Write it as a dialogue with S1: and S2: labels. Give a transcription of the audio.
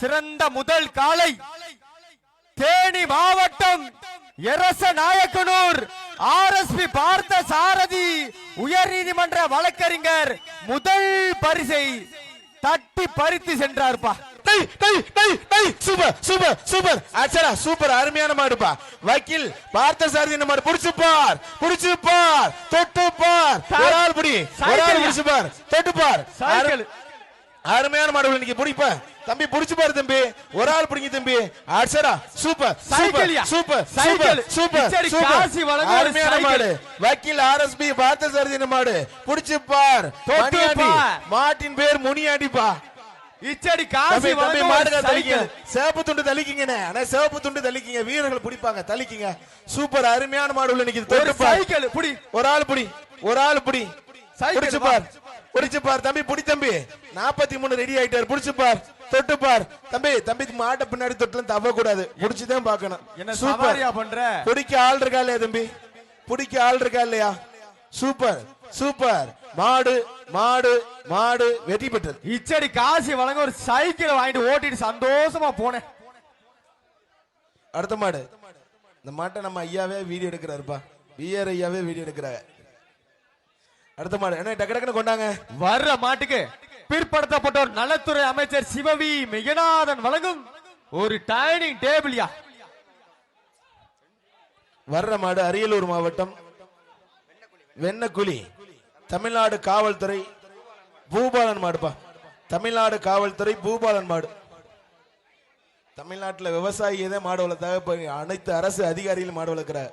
S1: சிறந்த முதல் காலை. தேனி மாவட்டம் எரச நாயக்கனூர் ஆர்எஸ்பி பார்த்த சாரதி உயர் நீதிமன்ற வழக்கறிஞர் முதல் பரிசை தட்டி பறித்து சென்றார்ப்பா.
S2: Super super super. ஆச்சரா சூப்பர் அருமையான மாடுப்பா. வக்கீல் பார்த்த சாரதி இந்த மாடு புடிச்சு பார் புடிச்சு பார் தொட்டு பார் ஒரு ஆள் புடி ஒரு ஆள்
S1: சைக்கிள்.
S2: புடிச்சு பார் தொட்டு பார் அருமையான மாடு இன்னைக்கு பிடிப்ப. தம்பி புடிச்சு பாரு தம்பி. ஒரு ஆள் பிடிங்க தம்பி. ஆச்சரா super super. Super
S1: cycle.
S2: Super
S1: Kasi ஒரு
S2: அருமையான. மாடு. வக்கீல் ஆர்எஸ்பி பார்த்த சாரதி இந்த மாடு. புடிச்சு பார். மாட்டின் பேர் முனியாண்டிப்பா
S1: இச்சடி காசி
S2: தம்பி தள்ளிக்க
S1: சைக்கிள்.
S2: சிவப்பு துண்டு தள்ளிக்கிங்கண்ணே. ஆனா சிவப்பு துண்டு தள்ளிக்கிங்க. வீரர்கள் பிடிப்பாங்க. தள்ளிக்கிங்க. சூப்பர் அருமையான மாடு உள்ள நிக்குது தொட்டு பார்.
S1: சைக்கிள் புடி.
S2: ஒரு ஆள் புடி. ஒரு ஆள் புடி. புடிச்சு. பார். புடிச்சு பார். தம்பி புடி தம்பி. நாற்பத்தி மூணு ரெடி ஆயிட்டாரு. புடிச்சு பார். தொட்டு பார். தம்பி தம்பி மாட்டை பின்னாடி தொட்டுலாம் தவ கூடாது புடிச்சுதான் பாக்கணும்
S1: என்ன
S2: சூப்பர்
S1: சவாரியா பண்ற?
S2: பிடிக்க ஆள் இருக்கா இல்லையா தம்பி? பிடிக்க ஆள் இருக்கா இல்லையா? சூப்பர் சூப்பர் மாடு மாடு மாடு வெற்றி பெற்றது.
S1: இச்சடி காசி வழங்க ஒரு சைக்கிளை வாங்கிட்டு ஓட்டிட்டு சந்தோஷமா போனேன்.
S2: அடுத்த மாடு. இந்த மாட்டை நம்ம ஐயாவே வீடியோ எடுக்கிறாருப்பா. பிஆர் ஐயாவே வீடியோ எடுக்கிறாங்க. அடுத்த மாடு. என்ன டக்கு டக்குன்னு கொண்டாங்க.
S1: வர்ற மாட்டுக்கு பிற்படுத்தப்பட்டோர் நலத்துறை அமைச்சர் சிவவி மிகநாதன் வழங்கும் ஒரு டைனிங் டேபிள்யா
S2: வர்ற மாடு அரியலூர் மாவட்டம் வெண்ணக்குழி தமிழ்நாடு காவல்துறை பூபாலன் மாடுப்பா. தமிழ்நாடு காவல்துறை பூபாலன் மாடு. தமிழ்நாட்டில் விவசாயியே தான் மாடு வளர்த்தாக அனைத்து அரசு அதிகாரிகளும் மாடு வளர்க்கிறார்